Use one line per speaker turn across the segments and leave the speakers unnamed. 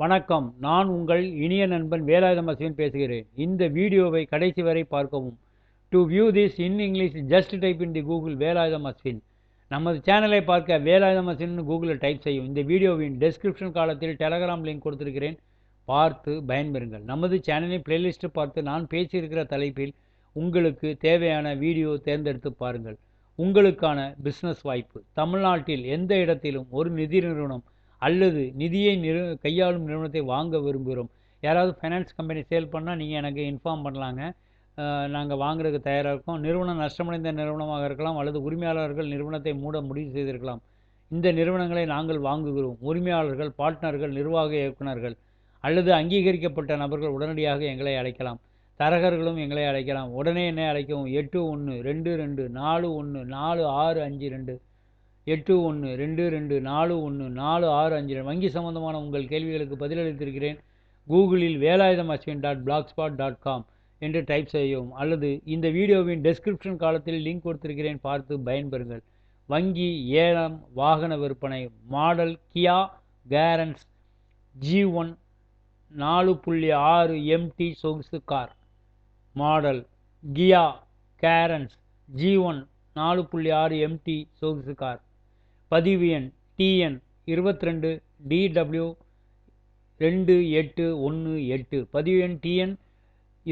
வணக்கம். நான் உங்கள் இனிய நண்பன் வேலாயுதம் அசிவன் பேசுகிறேன். இந்த வீடியோவை கடைசி வரை பார்க்கவும். To view this in English just type in the Google Velayudham Ashwin நமது சேனலை பார்க்க வேலாயுதம் அஸ்வின் கூகுளில் டைப் செய்யும் இந்த வீடியோவின் டெஸ்கிரிப்ஷன் காலத்தில் டெலகிராம் லிங்க் கொடுத்திருக்கிறேன். பார்த்து பயன்பெறுங்கள். நமது சேனலின் பிளேலிஸ்ட்டு பார்த்து நான் பேசியிருக்கிற தலைப்பில் உங்களுக்கு தேவையான வீடியோ தேர்ந்தெடுத்து பாருங்கள். உங்களுக்கான பிஸ்னஸ் வாய்ப்பு. தமிழ்நாட்டில் எந்த இடத்திலும் ஒரு நிதி நிறுவனம் அல்லது நிதியை நிறு கையாளும் நிறுவனத்தை வாங்க விரும்புகிறோம். யாராவது ஃபைனான்ஸ் கம்பெனி சேல் பண்ணால் நீங்கள் எனக்கு இன்ஃபார்ம் பண்ணலாங்க. நாங்கள் வாங்குறதுக்கு தயாராக இருக்கோம். நிறுவனம் நஷ்டமடைந்த நிறுவனமாக இருக்கலாம் அல்லது உரிமையாளர்கள் நிறுவனத்தை மூட முடிவு செய்திருக்கலாம். இந்த நிறுவனங்களை நாங்கள் வாங்குகிறோம். உரிமையாளர்கள் பார்ட்னர்கள் நிர்வாக இயக்குநர்கள் அல்லது அங்கீகரிக்கப்பட்ட நபர்கள் உடனடியாக எங்களை அழைக்கலாம். தரகர்களும் எங்களை அழைக்கலாம். உடனே என்னை அழைக்கவும். எட்டு ஒன்று ரெண்டு ரெண்டு நாலு ஒன்று நாலு ஆறு அஞ்சு ரெண்டு. எட்டு ஒன்று ரெண்டு ரெண்டு நாலு ஒன்று நாலு ஆறு அஞ்சு ரெண்டு வங்கி சம்பந்தமான உங்கள் கேள்விகளுக்கு பதிலளித்திருக்கிறேன். கூகுளில் Velayudham Ashwin dot blogspot dot com என்று டைப் செய்யவும் அல்லது இந்த வீடியோவின் டெஸ்கிரிப்ஷன் காலத்தில் லிங்க் கொடுத்திருக்கிறேன் பார்த்து பயன்பெறுங்கள். வங்கி ஏலம் வாகன விற்பனை model Kia Carens G one நாலு புள்ளி ஆறு எம்டி சொகுசு car. Model Kia Carens G one நாலு புள்ளி ஆறு எம்டி சொகுசு கார். பதிவு எண் டிஎன் இருபத்தி ரெண்டு டிடபிள்யூ ரெண்டு எட்டு ஒன்று எட்டு. பதிவு எண் டிஎன்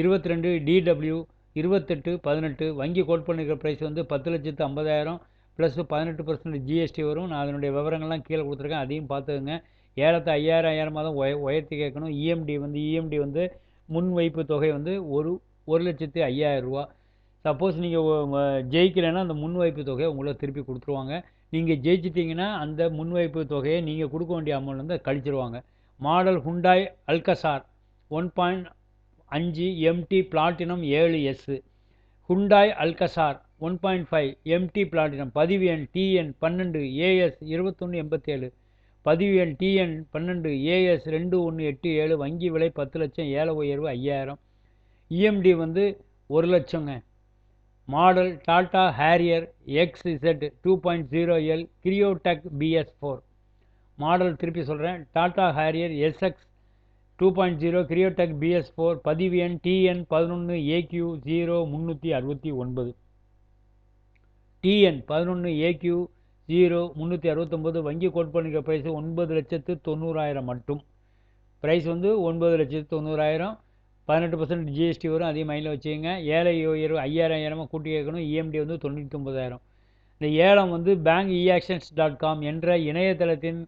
இருபத்தி ரெண்டு டிடபிள்யூ இருபத்தெட்டு பதினெட்டு. வங்கி கோட் பண்ணிருக்கிற ப்ரைஸ் வந்து பத்து லட்சத்து ஐம்பதாயிரம் ப்ளஸ் பதினெட்டு பர்சன்ட் ஜிஎஸ்டி வரும். நான் அதனுடைய விவரங்கள்லாம் கீழே கொடுத்துருக்கேன். அதையும் பார்த்துக்கோங்க. ஏலத்தை ஐயாயிரம் ஐயாயிரமாக தான் உய உயர்த்தி கேட்கணும். இஎம்டி வந்து இஎம்டி வந்து முன் வைப்பு தொகை வந்து ஒரு ஒரு லட்சத்து ஐயாயிரம் ரூபா. சப்போஸ் நீங்கள் ஜெயிக்கலைன்னா அந்த முன் வைப்பு தொகையை உங்களை திருப்பி கொடுத்துருவாங்க. நீங்கள் ஜெயிச்சிட்டிங்கன்னா அந்த முன்வைப்பு தொகையை நீங்கள் கொடுக்க வேண்டிய அமௌண்ட் வந்து கழிச்சிருவாங்க. Model Hyundai Alcazar one point அஞ்சு எம்டி பிளாட்டினம் ஏழு S Hyundai Alcazar one point five MT platinum பதிவு எண் டிஎன் பன்னெண்டு ஏஎஸ் இருபத்தொன்று எண்பத்தேழு. பதிவு எண் டிஎன் பன்னெண்டு ஏஎஸ் ரெண்டு ஒன்று எட்டு ஏழு. வங்கி விலை பத்து லட்சம் ஏழை உயர்வு ஐயாயிரம். இஎம்டி வந்து ஒரு லட்சங்க. Model Dalda Harrier X Z two point zero L Kryotec BS four model திருப்பி சொல்கிறேன் Tata Harrier SX two point zero Kryotec BS four பதிவு எண் டிஎன் பதினொன்று ஏக்யூ ஜீரோ முந்நூற்றி அறுபத்தி ஒன்பது. டிஎன் பதினொன்று ஏக்யூ ஜீரோ முந்நூற்றி அறுபத்தொம்போது வங்கி கோட் பண்ணிக்கிற ப்ரைஸ் ஒன்பது லட்சத்து தொண்ணூறாயிரம் மட்டும். ப்ரைஸ் வந்து ஒன்பது லட்சத்து தொண்ணூறாயிரம். பதினெட்டு பர்சன்ட் ஜிஎஸ்டி வரும் அதையும் மைண்டில் வச்சுக்கோங்க. ஏழை உயர்வு ஐயாயிரம் ஐயாயிரமாக கூட்டி கேட்கணும் இஎம்டி வந்து தொண்ணூற்றி ஒம்பதாயிரம் இந்த ஏலம் வந்து பேங்க் இஆக்ஷன்ஸ் டாட் காம் என்ற இணையதளத்தின்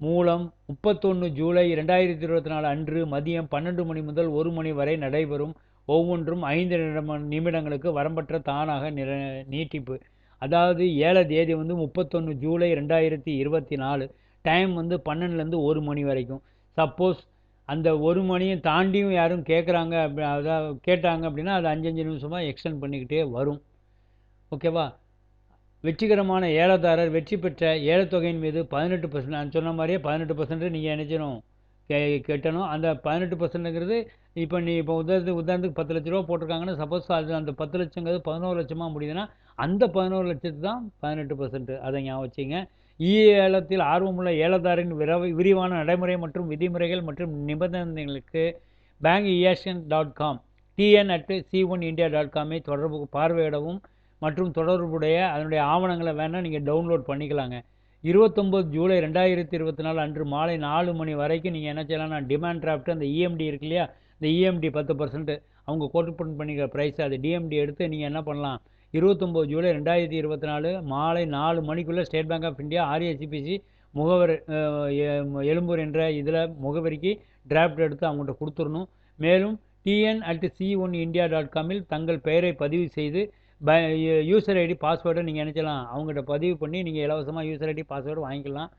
மூலம் முப்பத்தொன்று ஜூலை ரெண்டாயிரத்தி இருபத்தி நாலு அன்று மதியம் பன்னெண்டு மணி முதல் ஒரு மணி வரை நடைபெறும். ஒவ்வொன்றும் ஐந்து நிமிடங்களுக்கு வரம்பற்ற தானாக நிற நீட்டிப்பு. அதாவது ஏழை தேதி வந்து முப்பத்தொன்று ஜூலை ரெண்டாயிரத்தி இருபத்தி நாலு. டைம் வந்து பன்னெண்டுலேருந்து ஒரு மணி வரைக்கும். சப்போஸ் அந்த ஒரு மணியும் தாண்டியும் யாரும் கேட்குறாங்க அப்படி அதாவது கேட்டாங்க அப்படின்னா அது அஞ்சஞ்சு நிமிஷமாக எக்ஸ்டெண்ட் பண்ணிக்கிட்டே வரும். ஓகேவா வெற்றிகரமான ஏலதாரர் வெற்றி பெற்ற ஏலத்தொகையின் மீது பதினெட்டு பர்சன்ட் நான் சொன்ன மாதிரியே பதினெட்டு பர்சன்ட் நீங்கள் நினைச்சிடும் கே கட்டணும். அந்த பதினெட்டு பர்சன்ட்டுங்கிறது இப்போ நீ இப்போ உதாரணத்துக்கு உதாரணத்துக்கு பத்து லட்ச ரூபா போட்டிருக்காங்கன்னா சப்போஸ் அது அந்த பத்து லட்சங்கிறது பதினோரு லட்சமாக முடியுதுன்னா அந்த பதினோரு லட்சத்து தான் பதினெட்டு பர்சன்ட் அதை ஞாபகம் வச்சுங்க இ ஏலத்தில் ஆர்வமுள்ள ஏலதாரின் விரவி விரிவான நடைமுறை மற்றும் விதிமுறைகள் மற்றும் நிபந்தனைகளுக்கு bank ESN dot com TN at C one India dot காமை தொடர்பு பார்வையிடவும் மற்றும் தொடர்புடைய அதனுடைய ஆவணங்களை வேணால் நீங்கள் டவுன்லோட் பண்ணிக்கலாங்க. இருபத்தொம்போது ஜூலை ரெண்டாயிரத்தி இருபத்தி நாலு அன்று மாலை நாலு மணி வரைக்கும் நீங்கள் என்ன செய்யலாம்னா டிமாண்ட் டிராஃப்ட் அந்த இஎம்டி இருக்கு இல்லையா? இந்த இஎம்டி பத்து பர்சன்ட் அவங்க கோட் பண்ணிக்கிற ப்ரைஸ் அது டிஎம்டி எடுத்து நீங்கள் என்ன பண்ணலாம்? இருபத்தொம்போது ஜூலை ரெண்டாயிரத்தி இருபத்தி நாலு மாலை நாலு மணிக்குள்ளே State Bank of India RACPC முகவர் எழும்பூர் என்ற இதில் முகவரிக்கு டிராஃப்ட் எடுத்து அவங்கள்ட்ட கொடுத்துடணும். மேலும் TN at C one India dot காமில் தங்கள் பெயரை பதிவு செய்து ப யூசர் ஐடி பாஸ்வேர்டை நீங்கள் நினச்சலாம் அவங்ககிட்ட பதிவு பண்ணி நீங்கள் இலவசமாக யூசர் ஐடி பாஸ்வேர்டு வாங்கிக்கலாம்.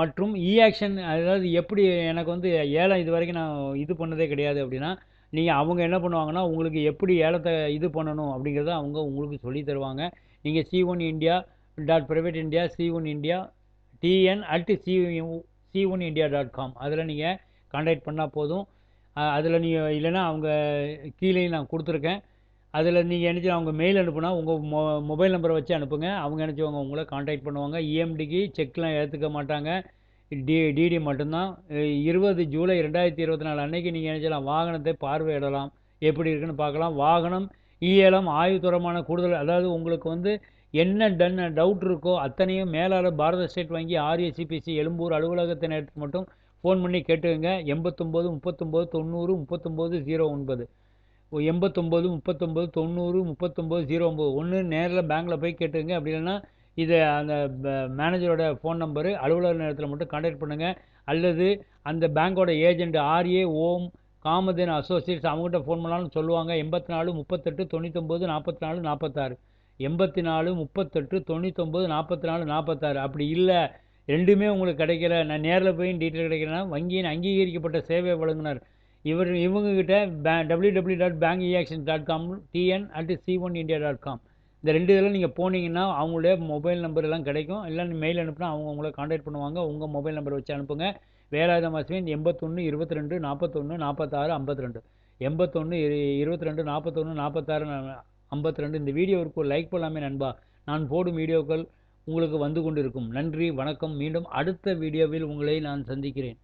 மற்றும் இஆக்ஷன் அதாவது எப்படி எனக்கு வந்து ஏலம் இது வரைக்கும் நான் இது பண்ணதே கிடையாது அப்படின்னா நீங்கள் அவங்க என்ன பண்ணுவாங்கன்னா உங்களுக்கு எப்படி ஏலத்தை இது பண்ணணும் அப்படிங்கிறத அவங்க உங்களுக்கு சொல்லி தருவாங்க. நீங்கள் C one India dot private India C one India TN at C C one India dot com. அதில் நீங்கள் கான்டாக்ட் பண்ணால் போதும். அதில் நீங்கள் இல்லைன்னா அவங்க கீழே நான் கொடுத்துருக்கேன். அதில் நீங்கள் நினச்சி அவங்க மெயில் அனுப்புனா உங்கள் மொ மொபைல் நம்பரை வச்சு அனுப்புங்க. அவங்க நினச்சவங்க உங்களை காண்டாக்ட் பண்ணுவாங்க. இஎம்டிக்கு செக்லாம் ஏற்றுக்க மாட்டாங்க. டி டிடி மட்டும்தான். இருபது ஜூலை ரெண்டாயிரத்தி இருபத்தி நாலு அன்னைக்கு நீங்கள் நினைச்சலாம் வாகனத்தை பார்வையிடலாம். எப்படி இருக்குன்னு பார்க்கலாம். வாகனம் ஈயலம் ஆய்வுத்தரமான கூடுதல் அதாவது உங்களுக்கு வந்து என்ன டன் டவுட் இருக்கோ அத்தனையும் மேலாளர் பாரத ஸ்டேட் வங்கி ஆர்எஸ்சிபிசி எழும்பூர் அலுவலகத்தினருக்கு மட்டும் ஃபோன் பண்ணி கேட்டுக்கங்க. எண்பத்தொம்போது முப்பத்தொம்போது தொண்ணூறு முப்பத்தொம்போது ஜீரோ ஒன்பது. எண்பத்தொம்போது முப்பத்தொம்போது தொண்ணூறு முப்பத்தொம்போது ஜீரோ ஒம்பது ஒன்று நேரில் பேங்க்கில் போய் கேட்டுங்க அப்படி இல்லைன்னா இதை அந்த மேனேஜரோட ஃபோன் நம்பரு அலுவலர் நேரத்தில் மட்டும் கான்டாக்ட் பண்ணுங்கள் அல்லது அந்த பேங்க்கோட agent RA Om Kamadhenu associates அவங்ககிட்ட ஃபோன் பண்ணாலும் சொல்லுவாங்க. எண்பத்தி நாலு முப்பத்தெட்டு தொண்ணூத்தொம்பது நாற்பத்தி நாலு நாற்பத்தாறு எண்பத்தி நாலு முப்பத்தெட்டு தொண்ணூத்தொம்பது நாற்பத்தி நாலு நாற்பத்தாறு அப்படி இல்லை. ரெண்டுமே உங்களுக்கு கிடைக்கல. நான் நேரில் போய் டீட்டெயில் கிடைக்கிறேன்னா வங்கியின் அங்கீகரிக்கப்பட்ட சேவை வழங்கினார். இவர் இவங்ககிட்ட பே W W dot bank eauction dot com TN at C one India dot com இந்த ரெண்டு இதில் நீங்கள் போனீங்கன்னா அவங்களுடைய மொபைல் நம்பர் எல்லாம் கிடைக்கும். இல்லை மெயில் அனுப்புனா அவங்க உங்களை காண்டாக்ட் பண்ணுவாங்க. உங்கள் மொபைல் நம்பர் வச்சு அனுப்புங்க. வேலாயுதம் அஸ்வின் எண்பத்தொன்று இருபத்தி ரெண்டு நாற்பத்தொன்று நாற்பத்தாறு ஐம்பத்தி ரெண்டு எண்பத்தொன்று இருபத்தி ரெண்டு நாற்பத்தொன்று நாற்பத்தாறு ஐம்பத்தி ரெண்டு இந்த வீடியோவிற்கு லைக் பண்ணலாமே நண்பா. நான் போடும் வீடியோக்கள் உங்களுக்கு வந்து கொண்டிருக்கும். நன்றி வணக்கம். மீண்டும் அடுத்த வீடியோவில் உங்களை நான் சந்திக்கிறேன்.